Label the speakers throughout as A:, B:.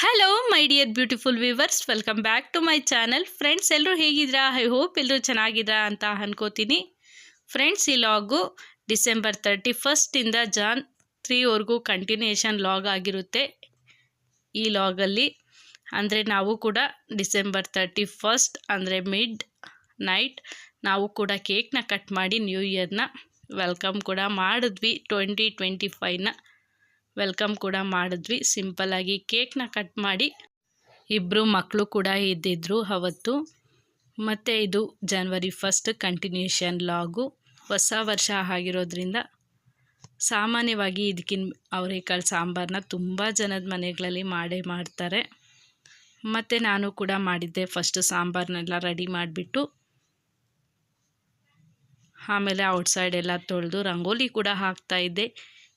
A: Hello my dear beautiful viewers welcome back to my channel friends ಎಲ್ಲರೂ ಹೇಗಿದ್ದೀರಾ? I hope ಎಲ್ಲರೂ ಚೆನ್ನಾಗಿದ್ದೀರಾ ಅಂತ ಅನ್ಕೋತೀನಿ. ಫ್ರೆಂಡ್ಸ್ ಈ ಲಾಗು ಡಿಸೆಂಬರ್ ತರ್ಟಿ ಫಸ್ಟಿಂದ ಜಾನ್ ತ್ರೀವರೆಗೂ ಕಂಟಿನ್ಯೂಷನ್ ಲಾಗ್ ಆಗಿರುತ್ತೆ. ಈ ಲಾಗಲ್ಲಿ ಅಂದರೆ ನಾವು ಕೂಡ ಡಿಸೆಂಬರ್ ತರ್ಟಿ ಫಸ್ಟ್ ಅಂದರೆ ಮಿಡ್ ನೈಟ್ ನಾವು ಕೂಡ ಕೇಕ್ನ ಕಟ್ ಮಾಡಿ ನ್ಯೂ ಇಯರ್ನ ವೆಲ್ಕಮ್ ಕೂಡ ಮಾಡಿದ್ವಿ ಟ್ವೆಂಟಿ ಟ್ವೆಂಟಿ ಫೈವ್ನ ವೆಲ್ಕಮ್ ಕೂಡ ಮಾಡಿದ್ವಿ. ಸಿಂಪಲ್ಲಾಗಿ ಕೇಕ್ನ ಕಟ್ ಮಾಡಿ ಇಬ್ಬರು ಮಕ್ಕಳು ಕೂಡ ಇದ್ದಿದ್ರು ಅವತ್ತು. ಮತ್ತು ಇದು ಜನ್ವರಿ ಫಸ್ಟ್ ಕಂಟಿನ್ಯೂಷನ್ ಲಾಗು ಹೊಸ ವರ್ಷ ಆಗಿರೋದ್ರಿಂದ ಸಾಮಾನ್ಯವಾಗಿ ಇದಕ್ಕಿನ್ ಅವರೆಕಾಳು ಸಾಂಬಾರನ್ನ ತುಂಬ ಜನದ ಮನೆಗಳಲ್ಲಿ ಮಾಡೇ ಮಾಡ್ತಾರೆ. ಮತ್ತು ನಾನು ಕೂಡ ಮಾಡಿದ್ದೆ ಫಸ್ಟ್ ಸಾಂಬಾರನ್ನೆಲ್ಲ ರೆಡಿ ಮಾಡಿಬಿಟ್ಟು. ಆಮೇಲೆ ಔಟ್ಸೈಡ್ ಎಲ್ಲ ತೊಳೆದು ರಂಗೋಲಿ ಕೂಡ ಹಾಕ್ತಾಯಿದ್ದೆ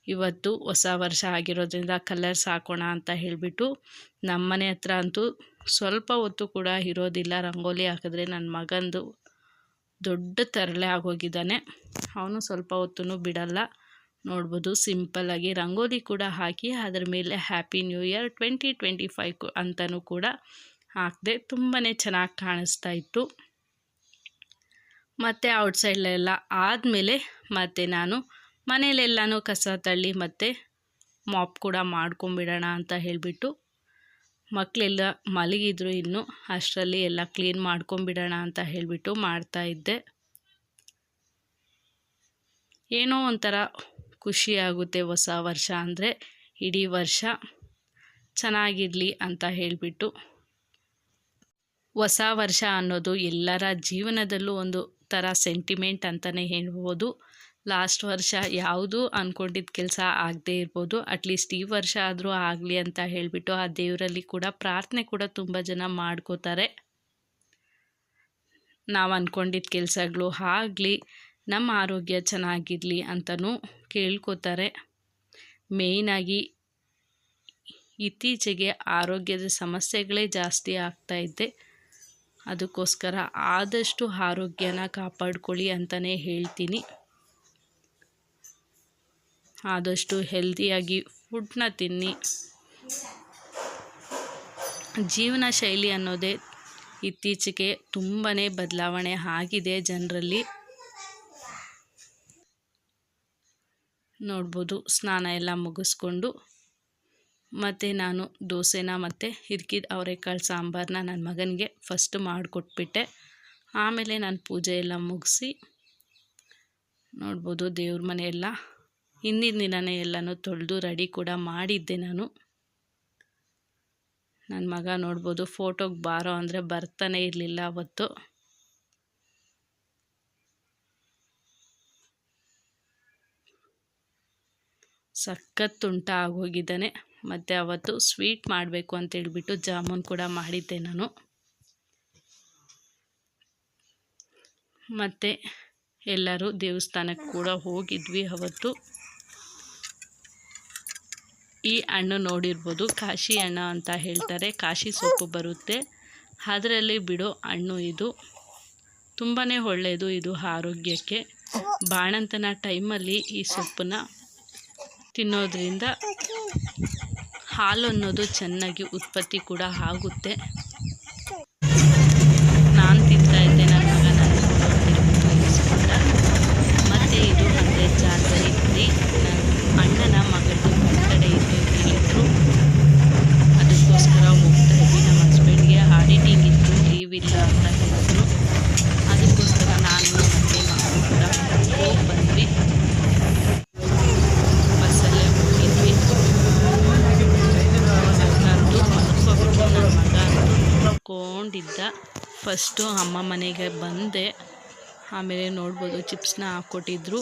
A: ಇವತ್ತು ಹೊಸ ವರ್ಷ ಆಗಿರೋದ್ರಿಂದ ಕಲರ್ಸ್ ಹಾಕೋಣ ಅಂತ ಹೇಳಿಬಿಟ್ಟು ನಮ್ಮ ಮನೆ ಹತ್ರ ಅಂತೂ ಸ್ವಲ್ಪ ಹೊತ್ತು ಕೂಡ ಇರೋದಿಲ್ಲ. ರಂಗೋಲಿ ಹಾಕಿದ್ರೆ ನನ್ನ ಮಗಂದು ದೊಡ್ಡ ತರಲೆ ಆಗೋಗಿದ್ದಾನೆ. ಅವನು ಸ್ವಲ್ಪ ಹೊತ್ತು ಬಿಡಲ್ಲ. ನೋಡ್ಬೋದು ಸಿಂಪಲ್ಲಾಗಿ ರಂಗೋಲಿ ಕೂಡ ಹಾಕಿ ಅದ್ರ ಮೇಲೆ happy new year twenty twenty five ಅಂತಲೂ ಕೂಡ ಹಾಕಿದೆ ತುಂಬಾ ಚೆನ್ನಾಗಿ ಕಾಣಿಸ್ತಾ ಇತ್ತು. ಮತ್ತು ಔಟ್ಸೈಡ್ಲೆಲ್ಲ ಆದಮೇಲೆ ಮತ್ತೆ ನಾನು ಮನೇಲೆಲ್ಲನೂ ಕಸ ತಳ್ಳಿ ಮತ್ತು ಮಾಪ್ ಕೂಡ ಮಾಡ್ಕೊಂಬಿಡೋಣ ಅಂತ ಹೇಳಿಬಿಟ್ಟು ಮಕ್ಕಳೆಲ್ಲ ಮಲಗಿದ್ರು ಇನ್ನು, ಅಷ್ಟರಲ್ಲಿ ಎಲ್ಲ ಕ್ಲೀನ್ ಮಾಡ್ಕೊಂಬಿಡೋಣ ಅಂತ ಹೇಳಿಬಿಟ್ಟು ಮಾಡ್ತಾಯಿದ್ದೆ ಏನೋ ಒಂಥರ ಖುಷಿ ಆಗುತ್ತೆ ಹೊಸ ವರ್ಷ ಅಂದರೆ, ಇಡೀ ವರ್ಷ ಚೆನ್ನಾಗಿರಲಿ ಅಂತ ಹೇಳಿಬಿಟ್ಟು. ಹೊಸ ವರ್ಷ ಅನ್ನೋದು ಎಲ್ಲರ ಜೀವನದಲ್ಲೂ ಒಂದು ಥರ ಸೆಂಟಿಮೆಂಟ್ ಅಂತಲೇ ಹೇಳ್ಬೋದು. ಲಾಸ್ಟ್ ವರ್ಷ ಯಾವುದು ಅಂದ್ಕೊಂಡಿದ್ದ ಕೆಲಸ ಆಗದೇ ಇರ್ಬೋದು. ಅಟ್ಲೀಸ್ಟ್ ಈ ವರ್ಷ ಆದರೂ ಆಗಲಿ ಅಂತ ಹೇಳಿಬಿಟ್ಟು ಆ ದೇವರಲ್ಲಿ ಕೂಡ ಪ್ರಾರ್ಥನೆ ಕೂಡ ತುಂಬ ಜನ ಮಾಡ್ಕೋತಾರೆ. ನಾವು ಅಂದ್ಕೊಂಡಿದ್ದ ಕೆಲಸಗಳು ಆಗಲಿ ನಮ್ಮ ಆರೋಗ್ಯ ಚೆನ್ನಾಗಿರಲಿ ಅಂತಲೂ ಕೇಳ್ಕೋತಾರೆ. ಮೇಯ್ನಾಗಿ ಇತ್ತೀಚೆಗೆ ಆರೋಗ್ಯದ ಸಮಸ್ಯೆಗಳೇ ಜಾಸ್ತಿ ಆಗ್ತಾಯಿದ್ದೆ ಅದಕ್ಕೋಸ್ಕರ ಆದಷ್ಟು ಆರೋಗ್ಯನ ಕಾಪಾಡ್ಕೊಳ್ಳಿ ಅಂತಲೇ ಹೇಳ್ತೀನಿ. ಆದಷ್ಟು ಹೆಲ್ದಿಯಾಗಿ ಫುಡ್ನ ತಿನ್ನಿ. ಜೀವನ ಶೈಲಿ ಅನ್ನೋದೇ ಇತ್ತೀಚೆಗೆ ತುಂಬಾ ಬದಲಾವಣೆ ಆಗಿದೆ ಜನರಲ್ಲಿ. ನೋಡ್ಬೋದು, ಸ್ನಾನ ಎಲ್ಲ ಮುಗಿಸ್ಕೊಂಡು ಮತ್ತು ನಾನು ದೋಸೆನ ಮತ್ತು ಹಿರ್ಕಿದ ಅವರೆಕಾಳು ಸಾಂಬಾರನ್ನ ನನ್ನ ಮಗನಿಗೆ ಫಸ್ಟ್ ಮಾಡಿಕೊಟ್ಬಿಟ್ಟೆ. ಆಮೇಲೆ ನಾನು ಪೂಜೆ ಎಲ್ಲ ಮುಗಿಸಿ ನೋಡ್ಬೋದು ದೇವ್ರ ಮನೆಯೆಲ್ಲ ಹಿಂದಿನ ದಿನವೇ ಎಲ್ಲನೂ ತೊಳೆದು ರೆಡಿ ಕೂಡ ಮಾಡಿದ್ದೆ ನಾನು. ನನ್ನ ಮಗ ನೋಡ್ಬೋದು ಫೋಟೋಗೆ ಬಾರೋ ಅಂದರೆ ಬರ್ತಾನೆ ಇರಲಿಲ್ಲ ಅವತ್ತು. ಸಖತ್ ತುಂಟ ಆಗೋಗಿದ್ದಾನೆ. ಮತ್ತು ಅವತ್ತು ಸ್ವೀಟ್ ಮಾಡಬೇಕು ಅಂತ ಅಂತೇಳ್ಬಿಟ್ಟು ಜಾಮೂನ್ ಕೂಡ ಮಾಡಿದ್ದೆ ನಾನು. ಮತ್ತು ಎಲ್ಲರೂ ದೇವಸ್ಥಾನಕ್ಕೆ ಕೂಡ ಹೋಗಿದ್ವಿ ಅವತ್ತು. ಈ ಹಣ್ಣು ನೋಡಿರ್ಬೋದು. ಕಾಶಿ ಹಣ್ಣು ಅಂತ ಹೇಳ್ತಾರೆ. ಕಾಶಿ ಸೊಪ್ಪು ಬರುತ್ತೆ. ಅದರಲ್ಲಿ ಬಿಡೋ ಹಣ್ಣು ಇದು. ತುಂಬಾ ಒಳ್ಳೆಯದು ಇದು ಆರೋಗ್ಯಕ್ಕೆ. ಬಾಣಂತನ ಟೈಮಲ್ಲಿ ಈ ಸೊಪ್ಪನ್ನ ತಿನ್ನೋದ್ರಿಂದ ಹಾಲು ಅನ್ನೋದು ಚೆನ್ನಾಗಿ ಉತ್ಪತ್ತಿ ಕೂಡ ಆಗುತ್ತೆ ನಾನು ತಿಂತಾಯಿದ್ದೆ ನನ್ನ ಮಗ ನನ್ನ ಇಸ್ಕೊಂಡ ಮತ್ತು ಇದು ಅಂದರೆ ಜಾನ್ವರಿ ತ್ರೀ ನನ್ನ ಅಣ್ಣನ ಮಗಳದ್ದು ಬರ್ತಡೇ ಇತ್ತು ಹೇಳಿದ್ರು ಅದಕ್ಕೋಸ್ಕರ ಹೋಗ್ತಾ ಇದ್ವಿ ನಮ್ಮ ಹಸ್ಬೆಂಡ್ಗೆ ಆಡಿಟಿಂಗ್ ಅಂತ ಹೇಳಿದ್ರು ಅದಕ್ಕೋಸ್ಕರ ನಾನು ಮತ್ತೆ ಮಕ್ಕಳು ಬಂದ್ವಿ ಬಸ್ಸಲ್ಲೇ ಹೋಗಿದ್ವಿ. ನನ್ನ ಮಗ ಮಲ್ಕೊಂಡಿದ್ದ. ಫಸ್ಟು ಅಮ್ಮ ಮನೆಗೆ ಬಂದೆ. ಆಮೇಲೆ ನೋಡ್ಬೋದು ಚಿಪ್ಸ್ನ ಹಾಕ್ಕೊಟ್ಟಿದ್ರು.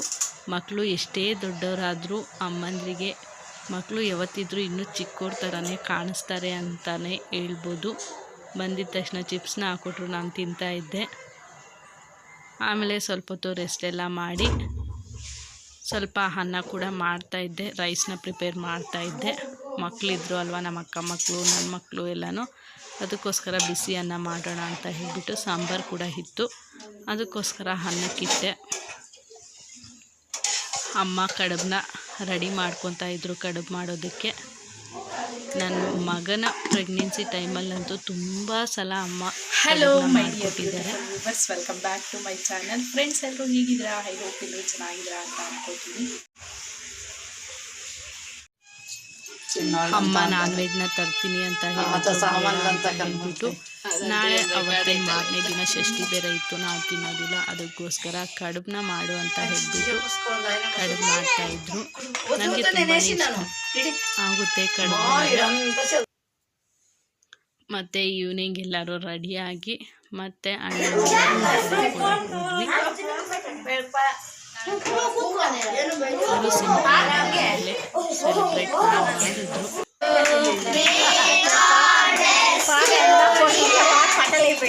A: ಮಕ್ಕಳು ಎಷ್ಟೇ ದೊಡ್ಡವರಾದರೂ ಅಮ್ಮಂದ್ರಿಗೆ ಮಕ್ಕಳು ಯಾವತ್ತಿದ್ರು ಇನ್ನೂ ಚಿಕ್ಕವ್ರ ಥರನೇ ಕಾಣಿಸ್ತಾರೆ ಅಂತಲೇ ಹೇಳ್ಬೋದು. ಬಂದಿದ್ದ ತಕ್ಷಣ ಚಿಪ್ಸ್ನ ಹಾಕ್ಕೊಟ್ರು, ನಾನು ತಿಂತಾಯಿದ್ದೆ ಆಮೇಲೆ ಸ್ವಲ್ಪ ಹೊತ್ತು ರೆಸ್ಟ್ ಎಲ್ಲ ಮಾಡಿ, ಸ್ವಲ್ಪ ಅನ್ನ ಕೂಡ ಮಾಡ್ತಾಯಿದ್ದೆ ರೈಸ್ನ ಪ್ರಿಪೇರ್ ಮಾಡ್ತಾಯಿದ್ದೆ ಮಕ್ಕಳಿದ್ರು ಅಲ್ವಾ, ನಮ್ಮ ಅಕ್ಕ ಮಕ್ಕಳು ನನ್ನ ಮಕ್ಕಳು ಎಲ್ಲನೂ. ಅದಕ್ಕೋಸ್ಕರ ಬಿಸಿ ಅನ್ನ ಮಾಡೋಣ ಅಂತ ಹೇಳಿಬಿಟ್ಟು ಸಾಂಬಾರು ಕೂಡ ಇತ್ತು. ಅದಕ್ಕೋಸ್ಕರ ಅನ್ನಕ್ಕಿಟ್ಟೆ ಅಮ್ಮ ಕಡುಬನ್ನ ರೆಡಿ ಮಾಡ್ಕೊತಾ ಇದ್ರು, ಕಡುಬು ಮಾಡೋದಕ್ಕೆ. ನನ್ನ ಮಗನ ಪ್ರೆಗ್ನೆನ್ಸಿ ಟೈಮಲ್ಲಂತೂ ತುಂಬ ಸಲ ಅಮ್ಮ
B: hello my dear bus welcome back to my channel friends ಎಲ್ಲರೂ ಹೇಗಿದ್ದೀರಾ? ಐ ಹೋಪ್ ಎಲ್ಲರೂ ಚೆನ್ನಾಗಿದ್ದೀರಾ ಅಂತ ಅನ್ಕೋತೀನಿ.
A: ಅಮ್ಮ ನಾನ್ ವೆಜ್ನ ತರ್ತೀನಿ ಅಂತ ಹೇಳ್ಬಿಟ್ಟು ನಾಳೆ ಅವತ್ತಿನ ಮಾರನೇ ದಿನ ಷಷ್ಠಿ ಬೇರೆ ಇತ್ತು ನಾವು ತಿನ್ನೋದಿಲ್ಲ. ಅದಕ್ಕೋಸ್ಕರ ಕಡುಬನ್ನ ಮಾಡು ಅಂತ ಹೇಳ್ಬಿಟ್ಟು ಕಡುಬು ಮಾಡ್ತಾ ಇದ್ರು. ನನಗೆ ತುಂಬಾ ಇಷ್ಟ. ಆಗುತ್ತೆ ಕಡುಬು. ಮತ್ತೆ ಈವ್ನಿಂಗ್ ಎಲ್ಲರೂ ರೆಡಿಯಾಗಿ ಮತ್ತೆ ಅಣ್ಣ ಸೆಲೆಬ್ರೇಟ್ ಮಾಡಿದ್ರು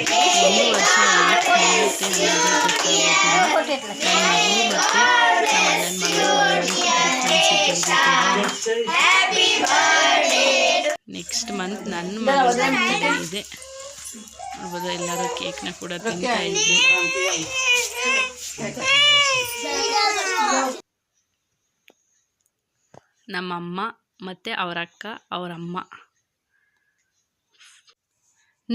A: ಮಗಳು ನೆಕ್ಸ್ಟ್ ಮಂತ್ ನನ್ನ ಮಗಳ ಇದೆ. ನೋಡ್ಬೋದು ಎಲ್ಲರೂ ಕೇಕ್ನ ಕೂಡ ತಿಂತಾ ಇದ್ವಿ ನಮ್ಮಮ್ಮ ಮತ್ತು ಅವ್ರ ಅಕ್ಕ ಅವರಮ್ಮ.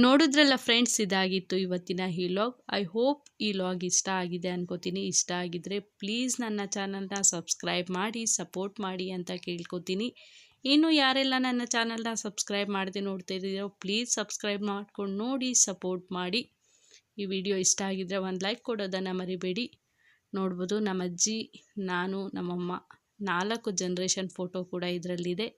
A: ನೋಡಿದ್ರಲ್ಲ ಫ್ರೆಂಡ್ಸ್ ಇದಾಗಿತ್ತು ಇವತ್ತಿನ ಈ ಲಾಗ್ ಐ ಹೋಪ್ ಈ ಲಾಗ್ ಇಷ್ಟ ಆಗಿದೆ ಅನ್ಕೋತೀನಿ. ಇಷ್ಟ ಆಗಿದ್ರೆ ಪ್ಲೀಸ್ ನನ್ನ ಚಾನಲ್ನ ಸಬ್ಸ್ಕ್ರೈಬ್ ಮಾಡಿ ಸಪೋರ್ಟ್ ಮಾಡಿ ಅಂತ ಕೇಳ್ಕೊತೀನಿ. ಇನ್ನು ಯಾರೆಲ್ಲ ನನ್ನ ಚಾನಲ್ನ ಸಬ್ಸ್ಕ್ರೈಬ್ ಮಾಡದೆ ನೋಡ್ತಾ ಇದ್ದೀರೋ ಪ್ಲೀಸ್ ಸಬ್ಸ್ಕ್ರೈಬ್ ಮಾಡ್ಕೊಂಡು ನೋಡಿ ಸಪೋರ್ಟ್ ಮಾಡಿ. ಈ ವಿಡಿಯೋ ಇಷ್ಟ ಆಗಿದ್ರೆ ಒಂದು ಲೈಕ್ ಕೊಡೋದನ್ನು ಮರಿಬೇಡಿ. ನೋಡ್ಬೋದು ನಮ್ಮ ಅಜ್ಜಿ, ನಾನು, ನಮ್ಮಮ್ಮ ನಾಲ್ಕು ಜನ್ರೇಷನ್ ಫೋಟೋ ಕೂಡ ಇದರಲ್ಲಿದೆ.